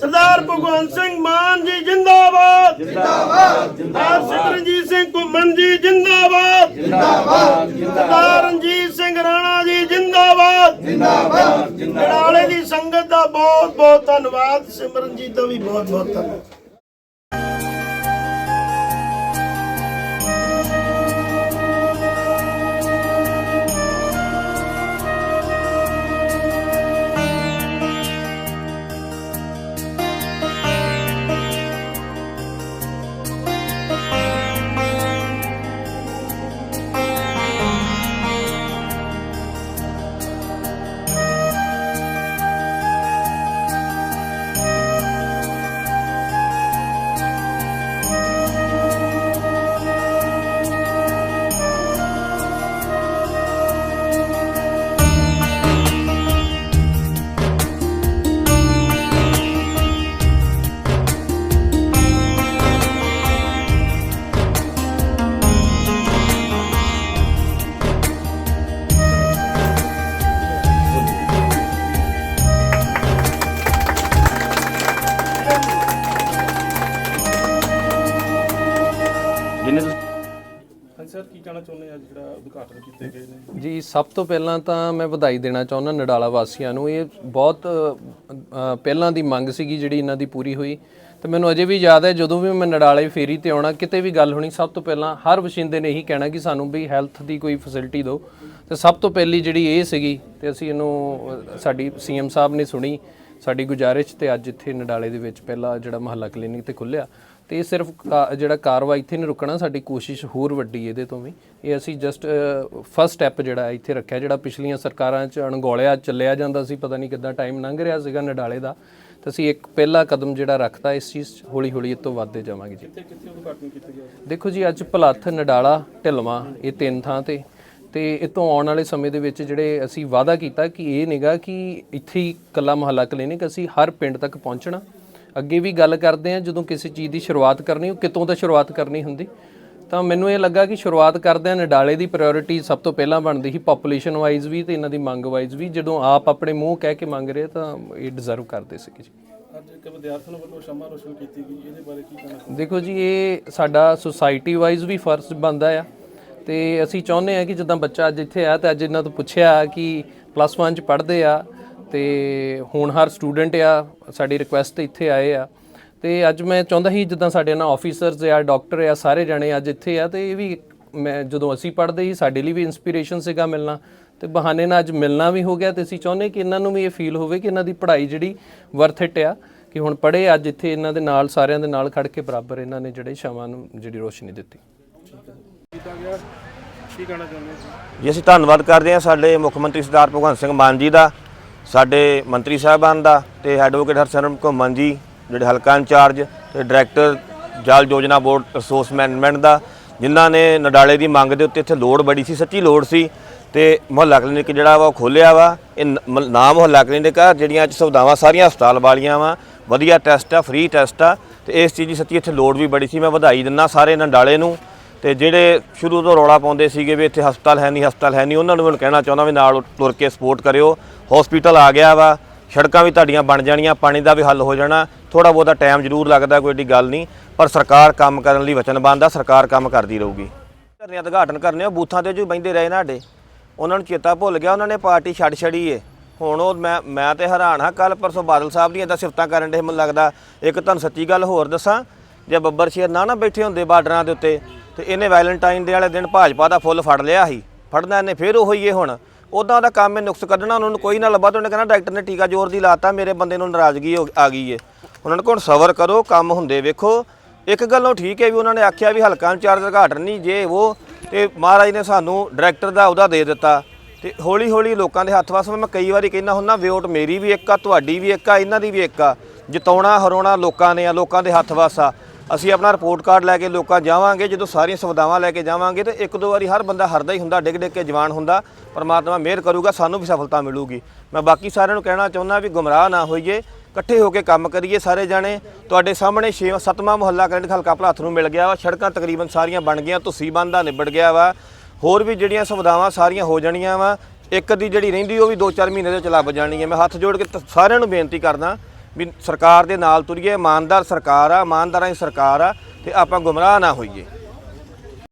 ਸਰਦਾਰ ਭਗਵੰਤ ਸਿੰਘ ਮਾਨ ਜੀ ਜਿੰਦਾਬਾਦ। ਜਿੰਦਾਬਾਦ ਜਿੰਦਾਬਾਦ। ਸਰਦਾਰ ਰਣਜੀਤ ਸਿੰਘ ਘੁੰਮਣ ਜੀ ਜਿੰਦਾਬਾਦ। ਜਿੰਦਾਬਾਦ ਸਰਦਾਰ ਰਣਜੀਤ ਸਿੰਘ ਰਾਣਾ ਜੀ ਜਿੰਦਾਬਾਦ। ਜਿੰਦਾਬਾਦ ਜਿੰਦਾਬਾਦ। ਦੀ ਸੰਗਤ ਦਾ ਬਹੁਤ ਬਹੁਤ ਧੰਨਵਾਦ। ਸਿਮਰਨਜੀਤ ਦਾ ਵੀ ਬਹੁਤ ਬਹੁਤ ਧੰਨਵਾਦ। ਹਾਂਜੀ ਸਰ ਕੀ ਕਹਿਣਾ ਚਾਹੁੰਦੇ ਆ ਅੱਜ ਜਿਹੜਾ ਉਦਘਾਟਨ ਕੀਤੇ ਗਏ ਨੇ? ਜੀ ਸਭ ਤੋਂ ਪਹਿਲਾਂ ਤਾਂ ਮੈਂ ਵਧਾਈ ਦੇਣਾ ਚਾਹੁੰਦਾ ਨਡਾਲਾ ਵਾਸੀਆਂ ਨੂੰ। ਇਹ ਬਹੁਤ ਅ, ਪਹਿਲਾਂ ਦੀ ਮੰਗ ਸੀਗੀ ਜਿਹੜੀ ਇਹਨਾਂ ਦੀ ਪੂਰੀ ਹੋਈ। ਤੇ ਮੈਨੂੰ ਅਜੇ ਵੀ ਯਾਦ ਹੈ ਜਦੋਂ ਵੀ ਮੈਂ ਨਡਾਲੇ ਫੇਰੀ ਤੇ ਆਉਣਾ ਕਿਤੇ ਵੀ ਗੱਲ ਹੋਣੀ ਸਭ ਤੋਂ ਪਹਿਲਾਂ ਹਰ ਵਸਿੰਦੇ ਨੇ ਇਹੀ ਕਹਿਣਾ ਕਿ ਸਾਨੂੰ ਵੀ ਹੈਲਥ ਦੀ ਕੋਈ ਫੈਸਿਲਿਟੀ ਦਿਓ। ਤੇ ਸਭ ਤੋਂ ਪਹਿਲੀ ਜਿਹੜੀ ਇਹ ਸੀਗੀ ਤੇ ਅਸੀਂ ਇਹਨੂੰ ਅ, ਸਾਡੀ ਸੀਐਮ ਸਾਹਿਬ ਨੇ ਸੁਣੀ ਸਾਡੀ ਗੁਜ਼ਾਰਿਸ਼ ਤੇ ਅੱਜ ਇੱਥੇ ਨਡਾਲੇ ਦੇ ਵਿੱਚ ਪਹਿਲਾ ਜਿਹੜਾ ਮਹੱਲਾ ਕਲੀਨਿਕ ਤੇ ਖੁੱਲਿਆ ਤੇ ਇਹ ਸਿਰਫ ਜਿਹੜਾ ਕਾਰਵਾਈ ਇੱਥੇ ਨਹੀਂ ਰੁਕਣਾ ਸਾਡੀ ਕੋਸ਼ਿਸ਼ ਹੋਰ ਵੱਡੀ ਇਹਦੇ ਤੋਂ ਵੀ। ਇਹ ਅਸੀਂ ਜਸਟ ਫਸਟ ਸਟੈਪ ਜਿਹੜਾ ਇੱਥੇ ਰੱਖਿਆ ਜਿਹੜਾ ਪਿਛਲੀਆਂ ਸਰਕਾਰਾਂ 'ਚ ਅਣਗੌਲਿਆ ਚੱਲਿਆ ਜਾਂਦਾ ਸੀ ਪਤਾ ਨਹੀਂ ਕਿੱਦਾਂ ਟਾਈਮ ਲੰਘ ਰਿਹਾ ਸੀਗਾ ਨਡਾਲੇ ਦਾ। ਤੇ ਅਸੀਂ ਇੱਕ ਪਹਿਲਾ ਕਦਮ ਜਿਹੜਾ ਰੱਖਤਾ ਇਸ ਚੀਜ਼ 'ਚ ਹੌਲੀ ਹੌਲੀ ਇਹ ਤੋਂ ਵੱਧਦੇ ਜਾਵਾਂਗੇ ਜੀ। ਕਿੱਥੇ ਕਿੱਥੇ ਉਦਘਾਟਨ ਕੀਤਾ ਗਿਆ ਦੇਖੋ ਜੀ ਅੱਜ ਭਲੱਥ ਨਡਾਲਾ ਢਿਲਵਾਂ ਇਹ ਤਿੰਨ ਥਾਂ ਤੇ। ਤੇ ਇਹ ਤੋਂ ਆਉਣ ਵਾਲੇ ਸਮੇਂ ਦੇ ਵਿੱਚ ਜਿਹੜੇ ਅਸੀਂ ਵਾਅਦਾ ਕੀਤਾ ਕਿ ਇਹ ਨਿਗਾ ਕਿ ਇੱਥੇ ਹੀ ਕੱਲਾ ਮੁਹੱਲਾ ਕਲੀਨਿਕ ਅਸੀਂ ਹਰ ਪਿੰਡ ਤੱਕ ਪਹੁੰਚਣਾ। ਅੱਗੇ ਵੀ ਗੱਲ ਕਰਦੇ ਆ ਜਦੋਂ ਕਿਸੇ ਚੀਜ਼ ਦੀ ਸ਼ੁਰੂਆਤ ਕਰਨੀ ਉਹ ਕਿਤੋਂ ਤੋਂ ਸ਼ੁਰੂਆਤ ਕਰਨੀ ਹੁੰਦੀ? ਤਾਂ ਮੈਨੂੰ ਇਹ ਲੱਗਾ ਕਿ ਸ਼ੁਰੂਆਤ ਕਰਦੇ ਆ ਨਡਾਲੇ ਦੀ ਪ੍ਰਾਇੋਰਟੀ ਸਭ ਤੋਂ ਪਹਿਲਾਂ ਬਣਦੀ ਸੀ ਪੋਪੂਲੇਸ਼ਨ ਵਾਈਜ਼ ਵੀ ਤੇ ਇਹਨਾਂ ਦੀ ਮੰਗ ਵਾਈਜ਼ ਵੀ। ਜਦੋਂ ਆਪ ਆਪਣੇ ਮੂੰਹ ਕਹਿ ਕੇ ਮੰਗ ਰਹੇ ਤਾਂ ਇਹ ਡਿਜ਼ਰਵ ਕਰਦੇ ਸੀਗੇ ਜੀ। ਅੱਜ ਇੱਕ ਵਿਦਿਆਰਥੀਆਂ ਵੱਲੋਂ ਸ਼ਮਾ ਰੋਸ਼ਨ ਕੀਤੀ ਗਈ ਇਹਦੇ ਬਾਰੇ ਕੀ ਕਹਿਣਾ ਦੇਖੋ ਜੀ ਇਹ ਸਾਡਾ ਸੁਸਾਇਟੀ ਵਾਈਜ਼ ਵੀ ਫਰਜ਼ ਬਣਦਾ ਆ ਤੇ ਅਸੀਂ ਚਾਹੁੰਦੇ ਆ ਕਿ ਜਿੱਦਾਂ ਬੱਚਾ ਅੱਜ ਇੱਥੇ ਆ ਤੇ ਅੱਜ ਇਹਨਾਂ ਤੋਂ ਪੁੱਛਿਆ ਕਿ ਪਲੱਸ 1 ਚ ਪੜ੍ਹਦੇ ਆ ਤੇ ਹੋਣਹਾਰ ਸਟੂਡੈਂਟ ਆ ਸਾਡੀ ਰਿਕੁਐਸਟ ਤੇ ਇੱਥੇ ਆਏ ਆ। ਤੇ ਅੱਜ ਮੈਂ ਚਾਹੁੰਦਾ ਸੀ ਜਿੱਦਾਂ ਸਾਡੇ ਨਾਲ ਆਫੀਸਰਸ ਆ ਡਾਕਟਰ ਆ ਸਾਰੇ ਜਣੇ ਅੱਜ ਇੱਥੇ ਆ ਤੇ ਇਹ ਵੀ ਮੈਂ ਜਦੋਂ ਅਸੀਂ ਪੜ੍ਹਦੇ ਸੀ ਸਾਡੇ ਲਈ ਵੀ ਇਨਸਪੀਰੇਸ਼ਨ ਸੀਗਾ ਮਿਲਣਾ। ਤੇ ਬਹਾਨੇ ਨਾਲ ਅੱਜ ਮਿਲਣਾ ਵੀ ਹੋ ਗਿਆ ਤੇ ਅਸੀਂ ਚਾਹੁੰਦੇ ਕਿ ਇਹਨਾਂ ਨੂੰ ਵੀ ਇਹ ਫੀਲ ਹੋਵੇ ਕਿ ਇਹਨਾਂ ਦੀ ਪੜ੍ਹਾਈ ਜਿਹੜੀ ਵਰਥ ਇਟ ਆ ਕਿ ਹੁਣ ਪੜ੍ਹੇ ਅੱਜ ਇੱਥੇ ਇਹਨਾਂ ਦੇ ਨਾਲ ਸਾਰਿਆਂ ਦੇ ਨਾਲ ਖੜ ਕੇ ਬਰਾਬਰ ਇਹਨਾਂ ਨੇ ਜਿਹੜੇ ਸ਼ਾਮਾਂ ਨੂੰ ਜਿਹੜੀ ਰੋਸ਼ਨੀ ਦਿੱਤੀ। ਕੀਤਾ ਗਿਆ ਕੀ ਕਹਿਣਾ ਚਾਹੁੰਦੇ ਹੋ? ਜੀ ਅਸੀਂ ਧੰਨਵਾਦ ਕਰਦੇ ਹਾਂ ਸਾਡੇ ਮੁੱਖ ਮੰਤਰੀ ਸਰਦਾਰ ਭਗਵੰਤ ਸਿੰਘ ਮਾਨ ਜੀ ਦਾ। ਸਾਡੇ ਮੰਤਰੀ ਸਾਹਿਬਾਨ ਦਾ ਤੇ ਐਡਵੋਕੇਟ ਹਰਸਰਨ ਘੁੰਮਣ ਜੀ, ਜਿਹੜੇ ਹਲਕਾ ਇੰਚਾਰਜ ਤੇ ਡਾਇਰੈਕਟਰ ਜਲ ਯੋਜਨਾ ਬੋਰਡ ਰਿਸੋਰਸ ਮੈਨੇਜਮੈਂਟ ਦਾ, ਜਿਨ੍ਹਾਂ ਨੇ ਨਡਾਲੇ ਦੀ ਮੰਗ ਦੇ ਉੱਤੇ ਇੱਥੇ ਲੋੜ ਬੜੀ ਸੀ, ਸੱਚੀ ਲੋੜ ਸੀ ਤੇ ਮੁਹੱਲਾ ਕਲੀਨਿਕ ਜਿਹੜਾ ਵਾ ਉਹ ਖੋਲਿਆ ਵਾ। ਇਹ ਮ- ਨਾ ਮੁਹੱਲਾ ਕਲੀਨਿਕ ਆ, ਜਿਹੜੀਆਂ ਅੱਜ ਸੁਵਿਧਾਵਾਂ ਸਾਰੀਆਂ ਹਸਪਤਾਲ ਵਾਲੀਆਂ ਵਾ। ਵਧੀਆ ਟੈਸਟ ਆ ਫ੍ਰੀ ਟੈਸਟ ਆ ਤੇ ਇਸ ਚੀਜ਼ ਦੀ ਸੱਚੀ ਇੱਥੇ ਲੋੜ ਵੀ ਬੜੀ ਸੀ। ਮੈਂ ਵਧਾਈ ਦਿੰਦਾ ਸਾਰੇ ਨੰਡਾਲੇ ਨੂੰ। ਤੇ ਜਿਹੜੇ ਸ਼ੁਰੂ ਤੋਂ ਰੌਲਾ ਪਾਉਂਦੇ ਸੀਗੇ ਵੀ ਇੱਥੇ ਹਸਪਤਾਲ ਹੈ ਨਹੀਂ, ਹਸਪਤਾਲ ਹੈ ਨਹੀਂ, ਉਹਨਾਂ ਨੂੰ ਮੈਂ ਕਹਿਣਾ ਚਾਹੁੰਦਾ ਵੀ ਨਾਲ ਤੁਰ ਕੇ ਸਪੋਰਟ ਕਰਿਓ। ਹਸਪੀਟਲ ਆ ਗਿਆ ਵਾ, ਸੜਕਾਂ ਵੀ ਤੁਹਾਡੀਆਂ ਬਣ ਜਾਣੀਆਂ, ਪਾਣੀ ਦਾ ਵੀ ਹੱਲ ਹੋ ਜਾਣਾ ਥੋੜਾ ਬਹੁਤਾ ਟਾਈਮ ਜ਼ਰੂਰ ਲੱਗਦਾ, ਕੋਈ ਏਡੀ ਗੱਲ ਨਹੀਂ, ਪਰ ਸਰਕਾਰ ਕੰਮ ਕਰਨ ਲਈ ਵਚਨਬੱਧ ਆ, ਸਰਕਾਰ ਕੰਮ ਕਰਦੀ ਰਹੂਗੀ। ਧਰਨਿਆਂ ਦਾ ਉਦਘਾਟਨ ਕਰਨੇ ਉਹ ਬੂਥਾਂ ਤੇ ਜੋ ਬੈਂਦੇ ਰਹੇ ਨਾਡੇ ਉਹਨਾਂ ਨੂੰ ਚੇਤਾ ਭੁੱਲ ਗਿਆ, ਉਹਨਾਂ ਨੇ ਪਾਰਟੀ ਛੱਡ ਛੜੀ ਏ। ਹੁਣ ਉਹ ਮੈਂ ਮੈਂ ਤੇ ਹੈਰਾਨ ਹਾਂ ਕੱਲ ਪਰਸੋਂ ਬਾਦਲ ਸਾਹਿਬ ਦੀਆਂ ਤਾਂ ਸਿਫਤਾਂ ਕਰਨ ਦੇ ਮੈਨੂੰ ਲੱਗਦਾ ਇੱਕ ਤੁਹਾਨੂੰ ਸੱਚੀ ਗੱਲ ਹੋਰ ਦੱਸਾਂ, ਜੇ ਬੱਬਰ ਸ਼ੇਰ ਨਾ ਨਾ ਬੈਠੇ ਹੁੰਦੇ ਬਾਰਡਰਾਂ ਦੇ ਉੱਤੇ ਤੇ ਇਹਨੇ ਵੈਲੈਂਟਾਈਨ ਦੇ ਵਾਲੇ ਦਿਨ ਭਾਜਪਾ ਦਾ ਫੁੱਲ ਫੜ ਲਿਆ ਸੀ। ਫੜਨਾ ਇਹਨੇ ਫੇਰ ਉਹੀ ਹੀ ਹੁਣ। ਉਦਾਂ ਦਾ ਕੰਮ ਹੈ ਨੁਕਸ ਕੱਢਣਾ, ਉਹਨਾਂ ਨੂੰ ਕੋਈ ਨਾ ਲੱਭਾ ਤਾਂ ਉਹਨੇ ਕਹਿੰਦਾ ਡਾਕਟਰ ਨੇ ਟੀਕਾ ਜ਼ੋਰ ਦੀ ਲਾਤਾ, ਮੇਰੇ ਬੰਦੇ ਨੂੰ ਨਾਰਾਜ਼ਗੀ ਆ ਗਈ ਏ। ਉਹਨਾਂ ਨੂੰ ਕੋਣ ਸਬਰ ਕਰੋ, ਕੰਮ ਹੁੰਦੇ ਵੇਖੋ। ਇੱਕ ਗੱਲੋਂ ਠੀਕ ਹੈ ਵੀ ਉਹਨਾਂ ਨੇ ਆਖਿਆ ਵੀ ਹਲਕਾ ਇੰਚਾਰਜ ਉਦਘਾਟਨ ਨਹੀਂ, ਜੇ ਉਹ ਤੇ ਮਹਾਰਾਜ ਨੇ ਸਾਨੂੰ ਡਾਇਰੈਕਟਰ ਦਾ ਉਹਦਾ ਦੇ ਦਿੱਤਾ। ਤੇ ਹੌਲੀ ਹੌਲੀ ਲੋਕਾਂ ਦੇ ਹੱਥ ਵਸ, ਮੈਂ ਕਈ ਵਾਰੀ ਕਹਿੰਦਾ ਹੁੰਦਾ ਵੋਟ ਮੇਰੀ ਵੀ ਇੱਕ ਆ, ਤੁਹਾਡੀ ਵੀ ਇੱਕ ਆ, ਇਹਨਾਂ ਦੀ ਵੀ ਇੱਕ ਆ। ਜਿਤਾਉਣਾ, ਹਰਾਉਣਾ ਲੋਕਾਂ ਨੇ ਆ, ਲੋਕਾਂ ਦੇ ਹੱਥ ਵਾਸ ਆ। ਅਸੀਂ ਆਪਣਾ ਰਿਪੋਰਟ ਕਾਰਡ ਲੈ ਕੇ ਲੋਕਾਂ ਜਾਵਾਂਗੇ, ਜਦੋਂ ਸਾਰੀਆਂ ਸੁਵਿਧਾਵਾਂ ਲੈ ਕੇ ਜਾਵਾਂਗੇ, ਤੇ ਇੱਕ ਦੋ ਵਾਰੀ ਹਰ ਬੰਦਾ ਹਰਦਾ ਹੀ ਹੁੰਦਾ ਡਿੱਗ ਡਿੱਗ ਕੇ ਜਵਾਨ ਹੁੰਦਾ, ਪਰਮਾਤਮਾ ਮਿਹਰ ਕਰੂਗਾ, ਸਾਨੂੰ ਵੀ ਸਫਲਤਾ ਮਿਲੂਗੀ। ਮੈਂ ਬਾਕੀ ਸਾਰਿਆਂ ਨੂੰ ਕਹਿਣਾ ਚਾਹੁੰਦਾ ਵੀ ਗੁੰਮਰਾਹ ਨਾ ਹੋਈਏ, ਇਕੱਠੇ ਹੋ ਕੇ ਕੰਮ ਕਰੀਏ ਸਾਰੇ ਜਾਣੇ। ਤੁਹਾਡੇ ਸਾਹਮਣੇ 6 7ਵਾਂ ਮੁਹੱਲਾ ਕਲੀਨਿਕ ਹਲਕਾ ਭਲਾਥ ਨੂੰ ਮਿਲ ਗਿਆ ਵਾ, ਸੜਕਾਂ ਤਕਰੀਬਨ ਸਾਰੀਆਂ ਬਣ ਗਈਆਂ, ਤੁਸੀਂ ਬੰਦਾ ਨਿਬੜ ਗਿਆ ਵਾ। ਹੋਰ ਵੀ ਜਿਹੜੀਆਂ ਸੁਵਿਧਾਵਾਂ ਸਾਰੀਆਂ ਹੋ ਜਾਣੀਆਂ ਵਾ, ਇੱਕ ਦੀ ਜਿਹੜੀ ਰਹਿੰਦੀ, ਉਹ ਵੀ 2-4 ਮਹੀਨੇ ਦੇ ਵਿੱਚ ਲੱਭ ਜਾਣੀ ਹੈ ਮੈਂ ਹੱਥ ਜੋੜ ਕੇ ਤ- ਸਾਰਿਆਂ ਨੂੰ ਬੇਨਤੀ ਕਰਦਾ ਵੀ ਸਰਕਾਰ ਦੇ ਨਾਲ ਤੁਰੀਏ, ਇਮਾਨਦਾਰ ਸਰਕਾਰ ਆ, ਇਮਾਨਦਾਰਾਂ ਦੀ ਸਰਕਾਰ ਆ, ਤੇ ਆਪਾਂ ਗੁੰਮਰਾਹ ਨਾ ਹੋਈਏ।